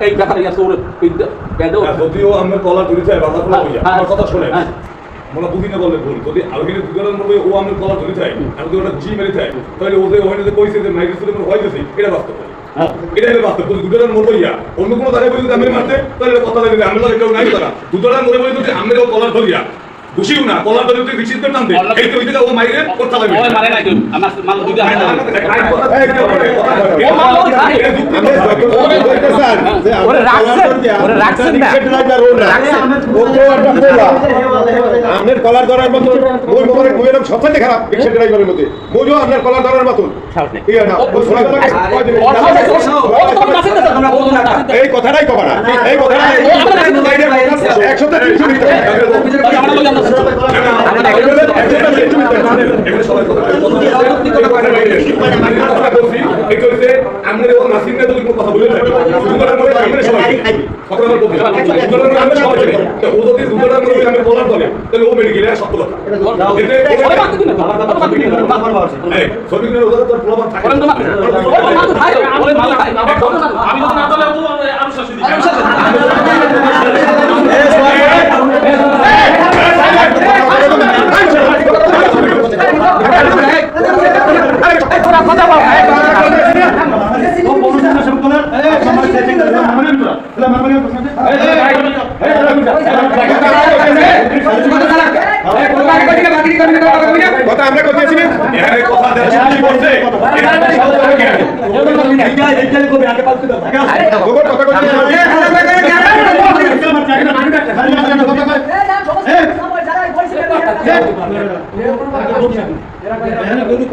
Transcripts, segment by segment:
এই ব্যাপারে গেছে ওরে হ্যাঁ, কলা হ্যাঁ, আমার কথা শোনে হ্যাঁ। মোলা বুঝি না বললে ভুল যদি আলহিনে দুজনের মধ্যে ও আমার কলা ধরে যায় আমি যদি ওটা যায় তাহলে ওদের ওখানে যে কইছে যে মাইকেল সুলেমান হইতেছে এটা বাস্তব হ্যাঁ এটা হলো বাস্তব যদি দুজনের মতো ইয়া অন্য কোনো জায়গায় বলি যদি আমি মারতে তাহলে কথা লাগে আমি কেউ নাই তারা দুজনের মধ্যে বলি যদি আমি কলার ধরিয়া ঘুষিও না করতাম এই তো ও মাইরে কথা লাগবে ওই নাই তো আমার মাল দুইটা হয় না। ও মাল ওর খায় ওরে রাখছেন ওরে রাখছেন না। আপনার কলার ধরার মতো সবচেয়ে খারাপ রিক্সা ড্রাইভারের মধ্যে। মজো আপনার কলার ধরার মতো না ও এই কথাটাই কবা না। এই কথাটাই একসাথে তিনশো নিতে। আমরা নিতে হবে। এগুলো সবাই কথা বলে। ও যদি মধ্যে আমি বলার তাহলে ও সত্য কথা। না না যদি না কথা আমরা করতেছি না এখানে কথা দেওয়া কি বলছে? এখানে সব থাকে না। গোবর কথা করতেছি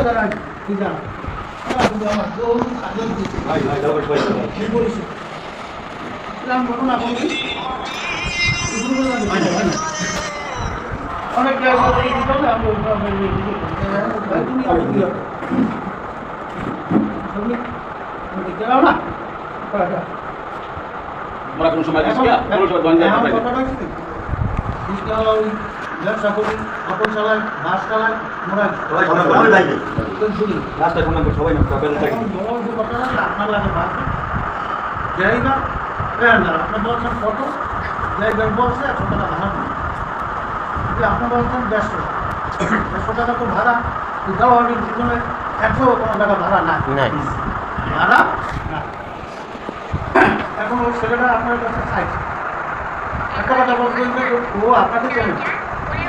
আপনারা যারা কি জান তারা কিন্তু আমার বহু কাজল দিচ্ছে কি বলেছে এরকম ঘটনা বলছি অনেক জায়গায় দিতে হবে আমি ওইটা আমি নিয়ে দিতে পারি। তুমি আমি দিও। তুমি তুমি দেখতে পাও না কয়টা? আমরা কোন সময় দিছি কোন সময় দন যায় এখন কথাটা হচ্ছে কি? রিক্সা চালাই, ব্যবসা করি, অটো চালাই, বাস চালাই, মোরা শুনি। এখন বড় যে কথাটা আপনার লাগে বাস। ফের না, আপনার বলছেন কত? জায়গার বলছে একশো টাকা ভাড়া। যদি আপনি বলছেন দেড়শো। দেড়শো টাকা তো ভাড়া। আমি জীবনে একশো কোনো টাকা ভাড়া না। ভাড়া? না। এখন ওই ছেলেটা আপনার কাছে চাইছে। একটা কথা বলছেন যে ও আপনাকে চেনে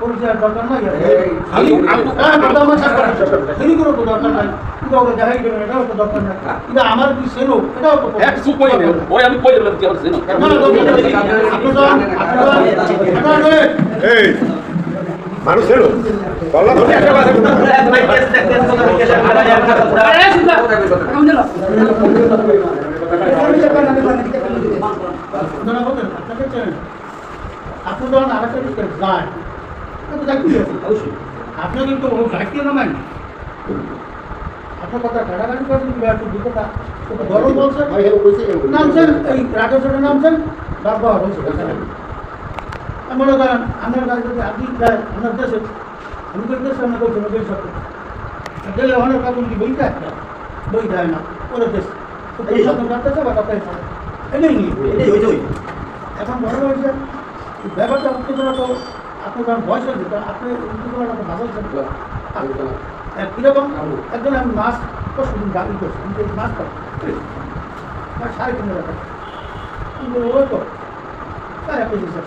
পরিচয়ের দরকার নাই? খালি হ্যাঁ, করার তো দরকার নাই। কিন্তু ওকে দেখাই দেবেন এটাও তো দরকার নাই। কিন্তু আমার কি সেলো এটাও তো এক সুপ কই নেই। ওই আমি কই দিলাম কি এই মানুষ কল্লা ধরে। একটা আপনারা যখন আরেকটা দিকে যান, আপনি তো দায়িত্বই আছে। আপনি কিন্তু ও দায়িত্ব নামেন আপনার কথা গাড়াগাড়ি করেছেন কিংবা একটু দুটো কথা একটু গরম বলছেন? নামছেন এই রাজস্বটা নামছেন বারবার হয়েছে আমি মনে করেন আপনার গাড়ি যদি আপনি যায় আপনার দেশে আমি তো দেশে আমরা বলছি বই সত্য গেলে অনেক কাকুন কি বই দেয়? বই দেয় না ওরা দেশ। এই সত্য কাটতেছে বা কাটতে এনেই নিয়ে এখন বড় হয়েছে ব্যাপারটা উত্তেজনা তো আপনি যখন বয়স হয়েছে তো আপনি তো ভালো হয়েছে কীরকম? একজন আমি মাছ পরশু দিন গাড়ি করছি আমি তো এই মাছ আমার সাড়ে তিন টাকা। আমি বলি, ওই তো তাই আপনি দিচ্ছেন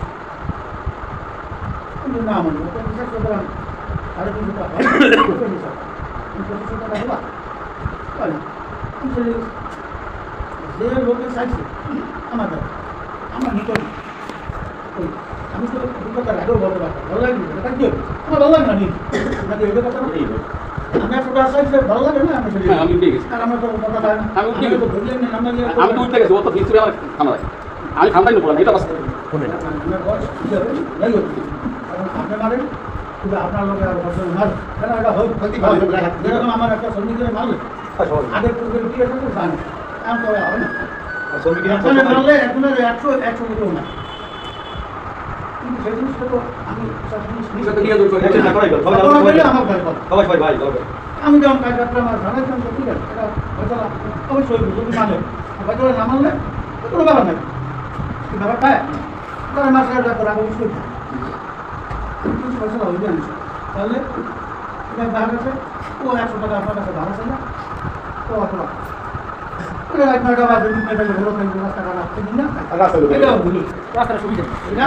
কিন্তু না মানে বিশ্বাস করতে পারেন সাড়ে তিনশো টাকা বিশ্বাস পঁচিশশো টাকা হবা যে লোকের চাইছে আমার দ্বারা আমার নিকট। আমি তো অভিজ্ঞতা আগেও বলতে পারতাম ভালো লাগে এটা কি আমার ভালো লাগে না নি নাকি ওই কথা না আমি একশো টাকা চাইছে ভালো লাগে না আমি হ্যাঁ, আমি উঠে গেছি। আর আমার তো কথা থাকে না আমি গেছি। তো ধরলেন না দিয়ে আমি তো উঠতে গেছি। ও তো ভিতরে আমার থামা আমি না। বললাম এটা বাস আপনি মারেন, কিন্তু আপনার লোকের আর বছর মারেন। কেন এটা হয়? যেরকম আমার একটা শ্রমিকের মারলে, আগের পূর্বের কি আছে তো জানি। এখন তো হবে না। একজনে মারলে একজনের একশো একশো না। আমি যখন কাজ করতাম আমার জানাইতাম তো ঠিক আছে এটা না, অবশ্যই যদি মানে হয়তো না মানলে কোনো ব্যাপার নাই ব্যাপার পায় তারা মাসে করে আগে বুঝতে কিছু পয়সা হইবে আনছে তাহলে এটা দেখা গেছে ও একশো টাকা আপনার কাছে ভাড়া চাই না তো থাকবে রাস্তা কাটা আপনি দিন না রাস্তা তো এটাও সুবিধা